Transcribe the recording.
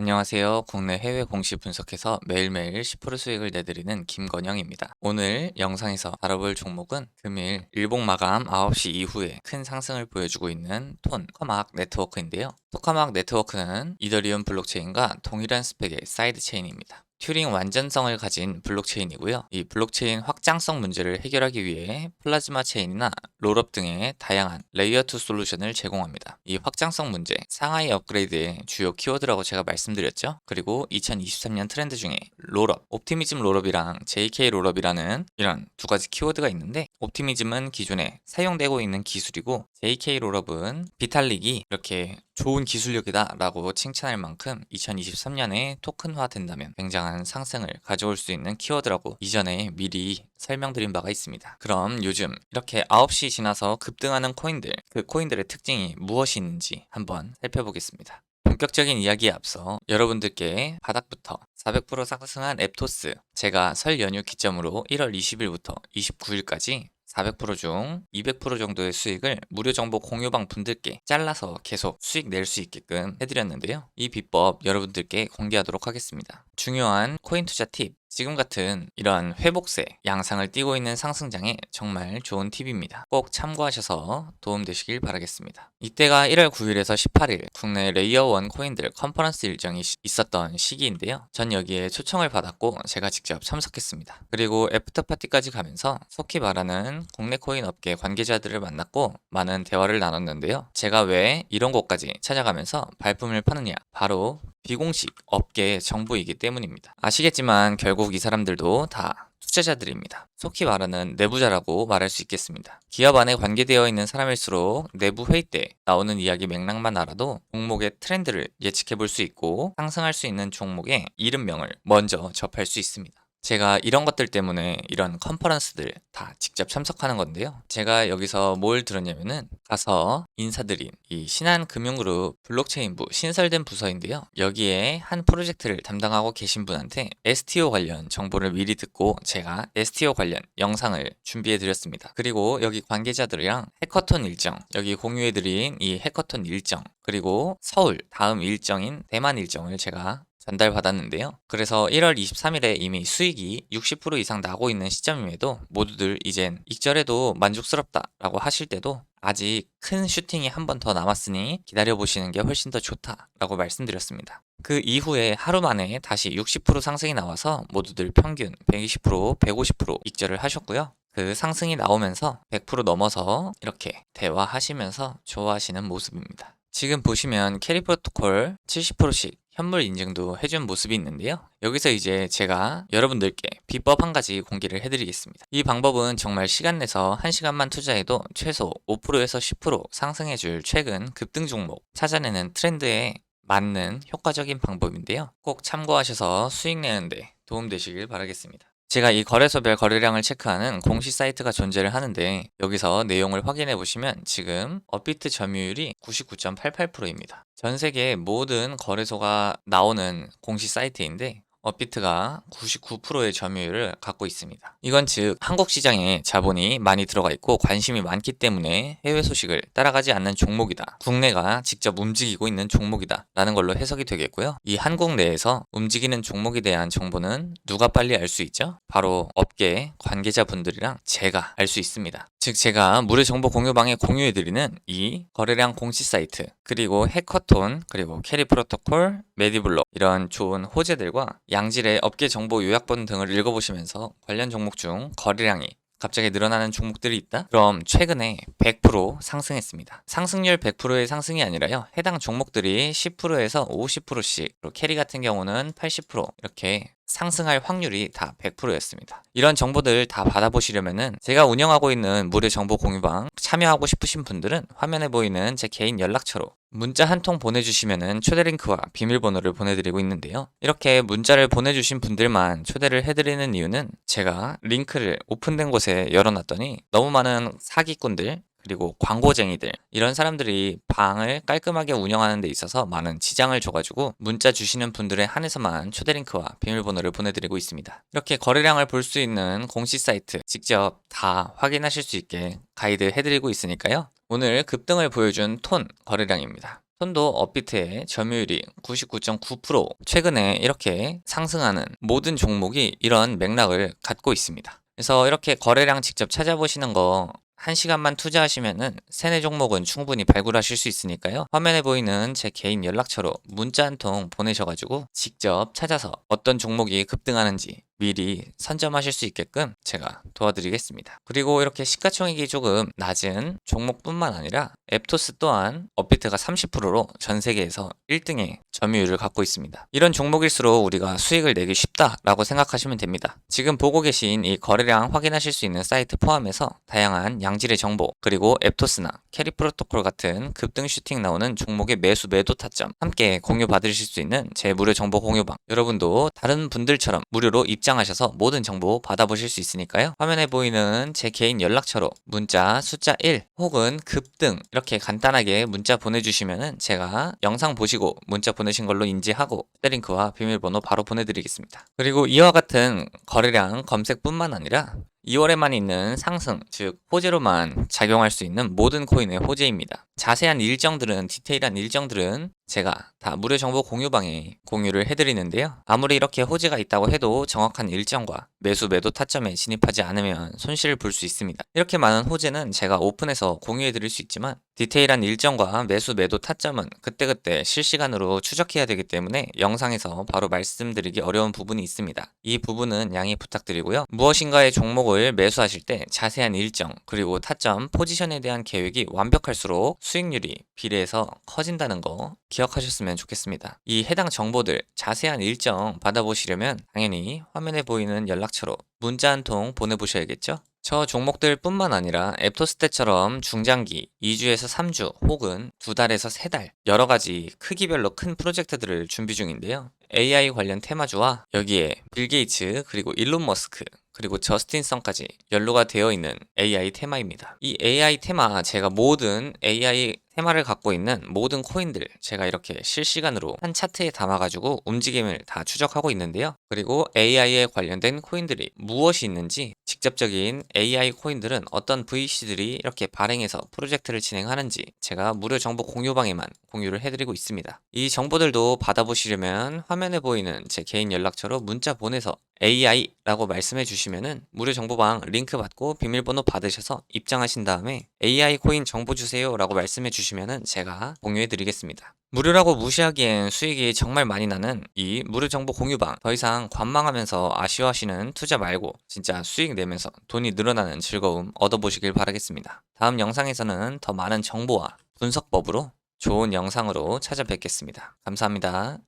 안녕하세요. 국내 해외 공시 분석해서 매일매일 10% 수익을 내드리는 김건영입니다. 오늘 영상에서 다뤄볼 종목은 금일 일봉 마감 9시 이후에 큰 상승을 보여주고 있는 톤 토카막 네트워크인데요. 토카막 네트워크는 이더리움 블록체인과 동일한 스펙의 사이드 체인입니다. 튜링 완전성을 가진 블록체인이고요. 이 블록체인 확장성 문제를 해결하기 위해 플라즈마 체인이나 롤업 등의 다양한 레이어 2 솔루션을 제공합니다. 이 확장성 문제, 상하이 업그레이드의 주요 키워드라고 제가 말씀드렸죠. 그리고 2023년 트렌드 중에 롤업, 옵티미즘 롤업이랑 JK 롤업이라는 이런 두 가지 키워드가 있는데 옵티미즘은 기존에 사용되고 있는 기술이고 JK 롤업은 비탈릭이 이렇게 좋은 기술력이다 라고 칭찬할 만큼 2023년에 토큰화 된다면 굉장한 상승을 가져올 수 있는 키워드라고 이전에 미리 설명드린 바가 있습니다. 그럼 요즘 이렇게 9시 지나서 급등하는 코인들, 그 코인들의 특징이 무엇이 있는지 한번 살펴보겠습니다. 본격적인 이야기에 앞서 여러분들께 바닥부터 400% 상승한 앱토스 제가 설 연휴 기점으로 1월 20일부터 29일까지 400%중 200% 정도의 수익을 무료 정보 공유방 분들께 잘라서 계속 수익 낼 수 있게끔 해드렸는데요. 이 비법 여러분들께 공개하도록 하겠습니다. 중요한 코인 투자 팁. 지금 같은 이런 회복세 양상을 띠고 있는 상승장에 정말 좋은 팁입니다. 꼭 참고하셔서 도움되시길 바라겠습니다. 이때가 1월 9일에서 18일 국내 레이어 1 코인들 컨퍼런스 일정이 시- 있었던 시기인데요. 전 여기에 초청을 받았고 제가 직접 참석했습니다. 그리고 애프터 파티까지 가면서 속히 말하는 국내 코인 업계 관계자들을 만났고 많은 대화를 나눴는데요. 제가 왜 이런 곳까지 찾아가면서 발품을 파느냐? 바로 비공식 업계 정보이기 때문입니다. 아시겠지만 결국 이 사람들도 다 투자자들입니다. 속히 말하는 내부자라고 말할 수 있겠습니다. 기업 안에 관계되어 있는 사람일수록 내부 회의 때 나오는 이야기 맥락만 알아도 종목의 트렌드를 예측해 볼 수 있고 상승할 수 있는 종목의 이름명을 먼저 접할 수 있습니다. 제가 이런 것들 때문에 이런 컨퍼런스들 다 직접 참석하는 건데요. 제가 여기서 뭘 들었냐면은 가서 인사드린 이 신한금융그룹 블록체인부 신설된 부서인데요. 여기에 한 프로젝트를 담당하고 계신 분한테 STO 관련 정보를 미리 듣고 제가 STO 관련 영상을 준비해 드렸습니다. 그리고 여기 관계자들이랑 해커톤 일정, 여기 공유해 드린 이 해커톤 일정, 그리고 서울 다음 일정인 대만 일정을 제가 전달받았는데요. 그래서 1월 23일에 이미 수익이 60% 이상 나고 있는 시점임에도 모두들 이젠 익절해도 만족스럽다라고 하실 때도 아직 큰 슈팅이 한 번 더 남았으니 기다려보시는 게 훨씬 더 좋다라고 말씀드렸습니다. 그 이후에 하루 만에 다시 60% 상승이 나와서 모두들 평균 120%, 150% 익절을 하셨고요. 그 상승이 나오면서 100% 넘어서 이렇게 대화하시면서 좋아하시는 모습입니다. 지금 보시면 캐리 프로토콜 70%씩 현물 인증도 해준 모습이 있는데요. 여기서 이제 제가 여러분들께 비법 한 가지 공개를 해드리겠습니다. 이 방법은 정말 시간 내서 1시간만 투자해도 최소 5%에서 10% 상승해줄 최근 급등 종목 찾아내는 트렌드에 맞는 효과적인 방법인데요. 꼭 참고하셔서 수익 내는데 도움되시길 바라겠습니다. 제가 이 거래소별 거래량을 체크하는 공식 사이트가 존재를 하는데 여기서 내용을 확인해 보시면 지금 업비트 점유율이 99.88%입니다. 전 세계 모든 거래소가 나오는 공식 사이트인데 업비트가 99%의 점유율을 갖고 있습니다. 이건 즉 한국 시장에 자본이 많이 들어가 있고 관심이 많기 때문에 해외 소식을 따라가지 않는 종목이다. 국내가 직접 움직이고 있는 종목이다. 라는 걸로 해석이 되겠고요. 이 한국 내에서 움직이는 종목에 대한 정보는 누가 빨리 알 수 있죠? 바로 업계 관계자분들이랑 제가 알 수 있습니다. 즉 제가 무료 정보 공유방에 공유해드리는 이 거래량 공시 사이트 그리고 해커톤 그리고 캐리 프로토콜 메디블록 이런 좋은 호재들과 양질의 업계 정보 요약본 등을 읽어보시면서 관련 종목 중 거래량이 갑자기 늘어나는 종목들이 있다? 그럼 최근에 100% 상승했습니다. 상승률 100%의 상승이 아니라요. 해당 종목들이 10%에서 50%씩, 그리고 캐리 같은 경우는 80% 이렇게 상승할 확률이 다 100%였습니다. 이런 정보들 다 받아보시려면은 제가 운영하고 있는 무료 정보 공유방 참여하고 싶으신 분들은 화면에 보이는 제 개인 연락처로 문자 한 통 보내주시면은 초대 링크와 비밀번호를 보내드리고 있는데요. 이렇게 문자를 보내주신 분들만 초대를 해드리는 이유는 제가 링크를 오픈된 곳에 열어놨더니 너무 많은 사기꾼들 그리고 광고쟁이들 이런 사람들이 방을 깔끔하게 운영하는 데 있어서 많은 지장을 줘가지고 문자 주시는 분들에 한해서만 초대 링크와 비밀번호를 보내드리고 있습니다. 이렇게 거래량을 볼 수 있는 공식 사이트 직접 다 확인하실 수 있게 가이드 해드리고 있으니까요. 오늘 급등을 보여준 톤 거래량입니다. 손도 업비트의 점유율이 99.9% 최근에 이렇게 상승하는 모든 종목이 이런 맥락을 갖고 있습니다. 그래서 이렇게 거래량 직접 찾아보시는 거 1시간만 투자하시면은 세네 종목은 충분히 발굴하실 수 있으니까요. 화면에 보이는 제 개인 연락처로 문자 한 통 보내셔가지고 직접 찾아서 어떤 종목이 급등하는지 미리 선점하실 수 있게끔 제가 도와드리겠습니다. 그리고 이렇게 시가총액이 조금 낮은 종목뿐만 아니라 앱토스 또한 업비트가 30%로 전 세계에서 1등의 점유율을 갖고 있습니다. 이런 종목일수록 우리가 수익을 내기 쉽다라고 생각하시면 됩니다. 지금 보고 계신 이 거래량 확인하실 수 있는 사이트 포함해서 다양한 양질의 정보 그리고 앱토스나 캐리 프로토콜 같은 급등 슈팅 나오는 종목의 매수 매도 타점 함께 공유 받으실 수 있는 제 무료 정보 공유방 여러분도 다른 분들처럼 무료로 입장 하셔서 모든 정보 받아보실 수 있으니까요. 화면에 보이는 제 개인 연락처로 문자 숫자 1 혹은 급등 이렇게 간단하게 문자 보내주시면은 제가 영상 보시고 문자 보내신 걸로 인지하고 링크와 비밀번호 바로 보내드리겠습니다. 그리고 이와 같은 거래량 검색뿐만 아니라 2월에만 있는 상승, 즉 호재로만 작용할 수 있는 모든 코인의 호재입니다. 자세한 일정들은 디테일한 일정들은 제가 다 무료 정보 공유방에 공유를 해드리는데요. 아무리 이렇게 호재가 있다고 해도 정확한 일정과 매수 매도 타점에 진입하지 않으면 손실을 볼 수 있습니다. 이렇게 많은 호재는 제가 오픈해서 공유해드릴 수 있지만 디테일한 일정과 매수 매도 타점은 그때그때 실시간으로 추적해야 되기 때문에 영상에서 바로 말씀드리기 어려운 부분이 있습니다. 이 부분은 양해 부탁드리고요. 무엇인가의 종목을 매수하실 때 자세한 일정 그리고 타점 포지션에 대한 계획이 완벽할수록 수익률이 비례해서 커진다는 거 기억하셨으면 좋겠습니다. 이 해당 정보들 자세한 일정 받아보시려면 당연히 화면에 보이는 연락처로 문자 한 통 보내보셔야겠죠? 저 종목들 뿐만 아니라 앱토스 때처럼 중장기 2주에서 3주 혹은 2달에서 3달 여러 가지 크기별로 큰 프로젝트들을 준비 중인데요. AI 관련 테마주와 여기에 빌 게이츠 그리고 일론 머스크 그리고 저스틴 성까지 연루가 되어 있는 AI 테마입니다. 이 AI 테마 제가 모든 AI 테마를 갖고 있는 모든 코인들 제가 이렇게 실시간으로 한 차트에 담아가지고 움직임을 다 추적하고 있는데요. 그리고 AI에 관련된 코인들이 무엇이 있는지 직접적인 AI 코인들은 어떤 VC들이 이렇게 발행해서 프로젝트를 진행하는지 제가 무료 정보 공유방에만 공유를 해드리고 있습니다. 이 정보들도 받아보시려면 화면에 보이는 제 개인 연락처로 문자 보내서 AI라고 말씀해 주시면은 무료 정보방 링크 받고 비밀번호 받으셔서 입장하신 다음에 AI 코인 정보 주세요라고 말씀해 주시면 은 제가 공유해 드리겠습니다. 무료라고 무시하기엔 수익이 정말 많이 나는 이 무료 정보 공유방 더 이상 관망하면서 아쉬워하시는 투자 말고 진짜 수익 내면서 돈이 늘어나는 즐거움 얻어보시길 바라겠습니다. 다음 영상에서는 더 많은 정보와 분석법으로 좋은 영상으로 찾아뵙겠습니다. 감사합니다.